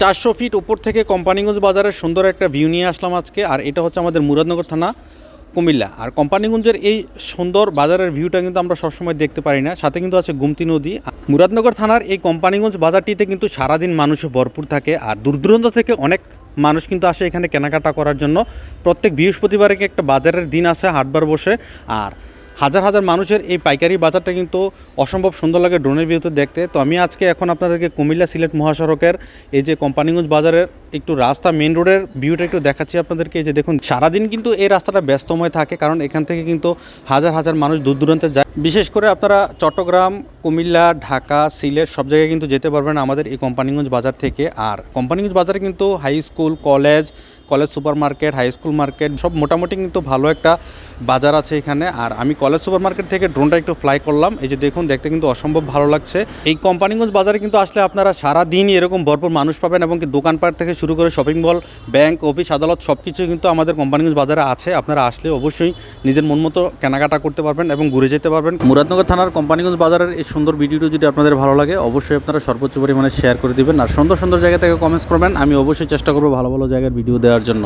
চারশো ফিট উপর থেকে কোম্পানিগঞ্জ বাজারের সুন্দর একটা ভিউ নিয়ে আসলাম আজকে, আর এটা হচ্ছে আমাদের মুরাদনগর থানা, কুমিল্লা। আর কোম্পানিগঞ্জের এই সুন্দর বাজারের ভিউটা কিন্তু আমরা সবসময় দেখতে পারি না, সাথে কিন্তু আছে গুমতি নদী। মুরাদনগর থানার এই কোম্পানিগঞ্জ বাজারটিতে কিন্তু সারাদিন মানুষে ভরপুর থাকে, আর দূর দূরান্ত থেকে অনেক মানুষ কিন্তু আসে এখানে কেনাকাটা করার জন্য। প্রত্যেক বৃহস্পতিবারে একটা বাজারের দিন আসে, হাটবার বসে। আর হাজার হাজার মানুষের এই পাইকারি বাজারটা কিন্তু অসম্ভব সুন্দর লাগে ড্রোনের ভিউতে দেখতে। তো আমি আজকে এখন আপনাদেরকে কুমিল্লা সিলেট মহাসড়কের এই যে কোম্পানিগঞ্জ বাজারের একটু রাস্তা মেন রোডের ভিউটা একটু দেখাচ্ছি আপনাদেরকে। এই যে দেখুন, সারাদিন কিন্তু এই রাস্তাটা ব্যস্তময় থাকে, কারণ এখান থেকে কিন্তু হাজার হাজার মানুষ দূর দূরান্তে যায়। বিশেষ করে আপনারা চট্টগ্রাম, কুমিল্লা, ঢাকা, সিলেট সব জায়গায় কিন্তু যেতে পারবেন আমাদের এই কোম্পানিগঞ্জ বাজার থেকে। আর কোম্পানিগঞ্জ বাজারে কিন্তু high school college college supermarket high school market সব মোটামুটি কিন্তু ভালো একটা বাজার আছে এখানে। আর আমি কলেজ সুপার মার্কেট থেকে ড্রোনটা একটু ফ্লাই করলাম। এই যে দেখুন, দেখতে কিন্তু অসম্ভব ভালো লাগছে। এই কোম্পানিগঞ্জ বাজারে কিন্তু আসলে আপনারা সারা দিনই এরকম ভরপুর মানুষ পাবেন এবং দোকানপাট থেকে শুরু করে শপিং মল ব্যাংক অফিস আদালত সব কিছু কিন্তু আমাদের কোম্পানিগঞ্জ বাজারে আছে। আপনারা আসলে অবশ্যই নিজের মন মতো কেনাকাটা করতে পারবেন এবং ঘুরে যেতে পারবেন মুরাদনগর থানার কোম্পানিগঞ্জ বাজারের এই সুন্দর ভিডিওটি যদি আপনাদের ভালো লাগে, অবশ্যই আপনারা সর্বোচ্চ পরিমাণে শেয়ার করে দেবেন। আর সুন্দর সুন্দর জায়গা থেকে কমেন্টস করবেন। আমি অবশ্যই চেষ্টা করব ভালো ভালো জায়গার ভিডিও দেওয়ার জন্য।